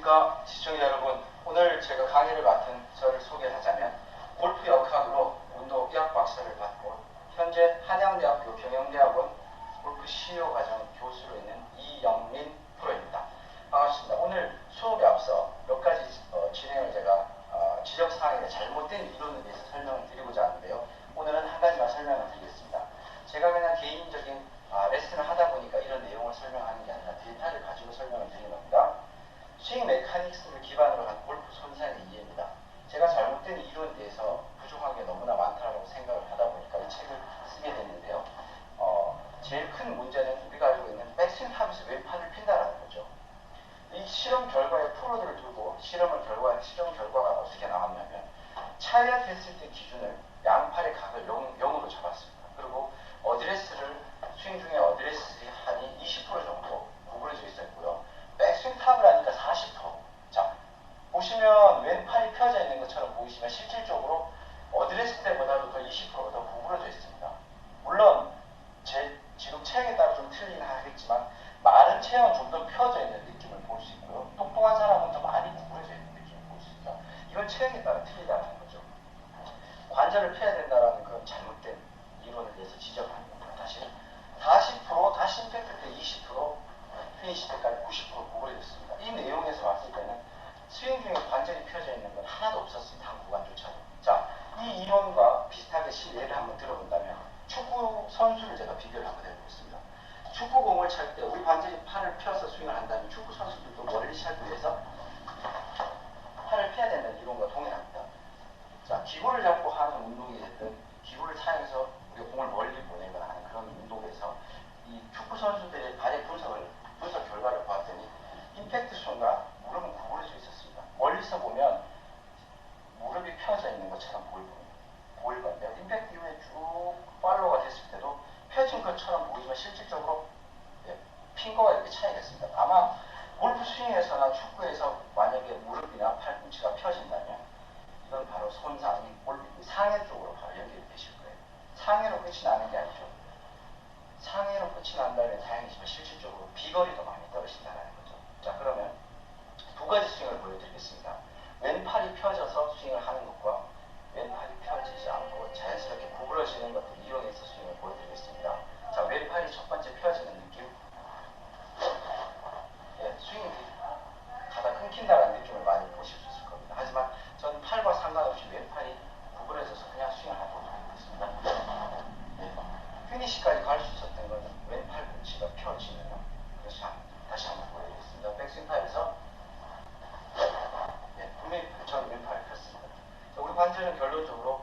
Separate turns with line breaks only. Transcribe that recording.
안녕하십니까 시청자 여러분 오늘 제가 강의를 맡은 저를 소개하자면 골프 역학으로 운동의학 박사를 받고 현재 한양대학교 경영대학원 골프 CEO 과정 교수로 있는 이영민 프로입니다 반갑습니다 오늘 수업에 앞서 몇 가지 어, 진행을 제가 어, 지적사항에 잘못된 이론에 대해서 설명을 드리고자 하는데요 오늘은 한 가지만 설명을 드리겠습니다 제가 그냥 개인적인 아, 레슨을 하다 보니까 이런 내용을 설명하는 게 아니라 데이터를 가지고 설명을 드리는 겁니다. 스윙 메카닉스를 기반으로 한 골프 손상의 이해입니다. 제가 잘못된 이론에 대해서 부족한 게 너무나 많다고 생각을 하다 보니까 이 책을 쓰게 됐는데요. 어, 큰 문제는 우리가 알고 있는 백스윙 탑에서 왼팔을 핀다라는 거죠. 이 실험 결과에 프로들을 두고 실험을 결과 실험 결과가 어떻게 나왔냐면 차이아됐을 때 기준을 양팔의 각을 0, 0으로 잡았습니다. 그리고 어드레스를 스윙 중에 어드레스의 한이 20% 정도 구부러져 있었고요. 백스윙 탑을 하니까 40%. 자, 보시면 왼팔이 펴져 있는 것처럼 보이시면 실질적으로 어드레스 때보다도 더 20%더 구부러져 있습니다. 물론 제 지금 체형에 따라 좀 틀리긴 하겠지만 마른 체형은 좀 더 펴져 있는 느낌을 볼 수 있고요. 똑똑한 사람은 더 많이 구부러져 있는 느낌을 볼 수 있다. 이건 체형에 따라 틀리다는 거죠. 펴야 된다는 그런 잘못된 이론에 대해서 지적하는 겁니다. 다시 40% 다시 임팩트 때 20% 피니시 때까지 90% 구부러졌습니다. 이 내용에서 봤을 때는 스윙 중에 관절이 펴져 있는 건 하나도 없었습니다. 한 구간조차도. 자, 이 이론과 비슷하게 실례를 한번 들어본다면 축구 선수를 제가 비교를 한번 해보겠습니다. 축구공을 찰 때 우리 관절이 팔을 펴서 스윙을 한다면 축구 선수들도 멀리 차기 위해서 팔을 펴야 된다는 이론과 것처럼 보이지만 실질적으로 예, 핀거가 이렇게 차이가 있습니다. 아마 골프 스윙에서나 축구에서 펴지네요. 그래서 다시 한번 보여드리겠습니다. 백스윙타에서 네, 9m, 9,000m 폈습니다. 우리 관절은 결론적으로